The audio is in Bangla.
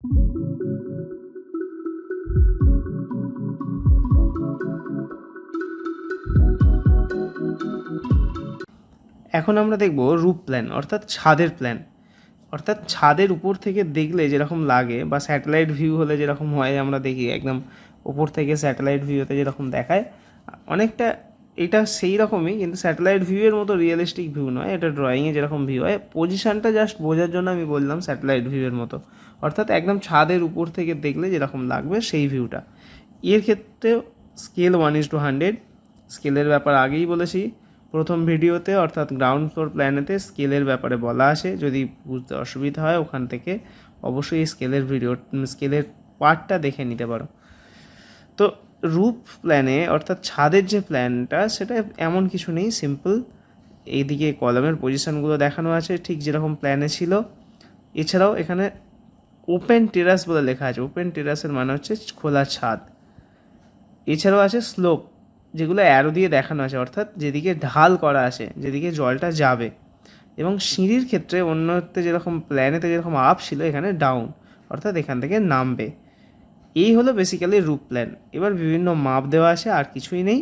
এখন আমরা দেখব রুপ প্ল্যান অর্থাৎ ছাদের প্ল্যান অর্থাৎ ছাদের উপর থেকে দেখলে যেরকম লাগে বা স্যাটেলাইট ভিউ হলে যেরকম হয়, আমরা দেখি একদম উপর থেকে স্যাটেলাইট ভিউতে যেরকম দেখায়, অনেকটা এটা সেই রকমই, কিন্তু স্যাটেলাইট ভিউয়ের মতো রিয়েলিস্টিক ভিউ নয়, এটা ড্রয়িংয়ে যেরকম ভিউ হয়। পজিশনটা জাস্ট বোঝার জন্য আমি বললাম স্যাটেলাইট ভিউয়ের মতো। অর্থাৎ একদম ছাদের উপর থেকে দেখলে যেরকম লাগবে সেই ভিউটা এর ক্ষেত্রে scale one is two hundred স্কেলের ব্যাপার আগেই বলেছি। প্রথম ভিডিওতে, অর্থাৎ গ্রাউন্ড ফ্লোর প্ল্যানেতে স্কেলের ব্যাপারে বলা আসে যদি বুঝতে অসুবিধা হয় ওখান থেকে অবশ্যই স্কেলের ভিডিও স্কেলের পার্টটা দেখে নিতে পারো। তো রুপ প্ল্যানে অর্থাৎ ছাদের যে প্ল্যানটা সেটা এমন কিছু নেই সিম্পল এইদিকে কলমের পজিশনগুলো দেখানো আছে, ঠিক যেরকম প্ল্যানে ছিল। এছাড়াও এখানে ওপেন টেরাস বলে লেখা আছে। ওপেন টেরাসের মানে হচ্ছে খোলা ছাদ। এছাড়াও আছে স্লোপ যেগুলো অ্যারো দিয়ে দেখানো আছে, অর্থাৎ যেদিকে ঢাল করা আছে, যেদিকে জলটা যাবে। এবং সিঁড়ির ক্ষেত্রে অন্যতে যেরকম প্ল্যানেতে যেরকম আপ ছিল, এখানে ডাউন অর্থাৎ এখান থেকে নামবে। এই হলো বেসিক্যালি রুপ প্ল্যান এবার বিভিন্ন মাপ দেওয়া আছে আর কিছুই নেই।